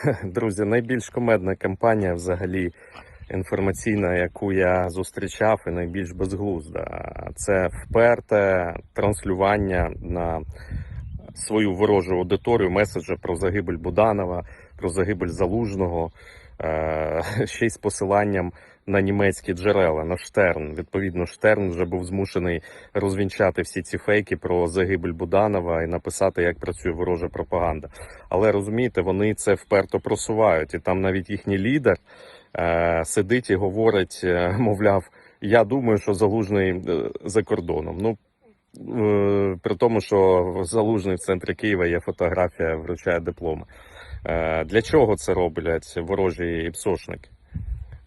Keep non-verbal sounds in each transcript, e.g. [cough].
[laughs] Друзі, найбільш комедна кампанія взагалі інформаційна, яку я зустрічав, і найбільш безглузда. Це вперте транслювання на свою ворожу аудиторію меседжа про загибель Буданова, про загибель Залужного, [laughs] ще й з посиланням на німецькі джерела, на Штерн. Відповідно, Штерн вже був змушений розвінчати всі ці фейки про загибель Буданова і написати, як працює ворожа пропаганда. Але розумієте, вони це вперто просувають, і там навіть їхній лідер е, сидить і говорить, е, [laughs] мовляв, я думаю, що залужний е, за кордоном. Ну е, при тому, що залужний в центрі Києва є фотографія, вручає дипломи. Е, для чого це роблять ворожі іпсошники?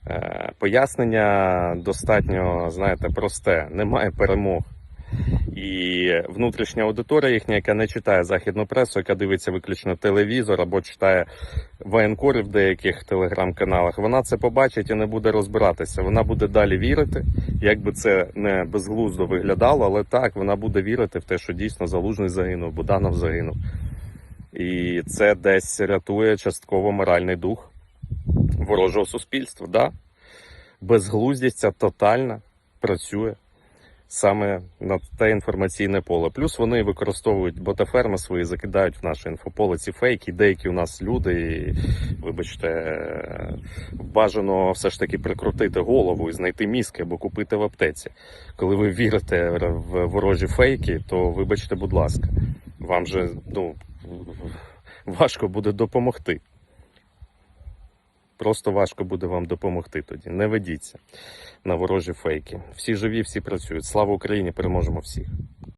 Е, пояснення достатньо, знаєте, просте: немає перемог. І внутрішня аудиторія їхня, яка не читає західну пресу, яка дивиться виключно телевізор або читає воєнкори в деяких телеграм-каналах, вона це побачить і не буде розбиратися. Вона буде далі вірити, як би це не безглуздо виглядало, але так вона буде вірити в те, що дійсно залужний загинув, Буданов загинув. І це десь рятує частково моральний дух ворожого суспільства. Да? Безглуздість ця тотальна працює саме на те інформаційне поле. Плюс вони використовують ботаферми свої, закидають в наше інфополе ці фейки. Деякі у нас люди, і, вибачте, бажано все ж таки прикрутити голову і знайти мізки або купити в аптеці. Коли ви вірите в ворожі фейки, то вибачте, будь ласка, вам же ну, [laughs] важко буде допомогти. Просто важко буде вам допомогти тоді. Не ведіться на ворожі фейки. Всі живі, всі працюють. Слава Україні! Переможемо всіх!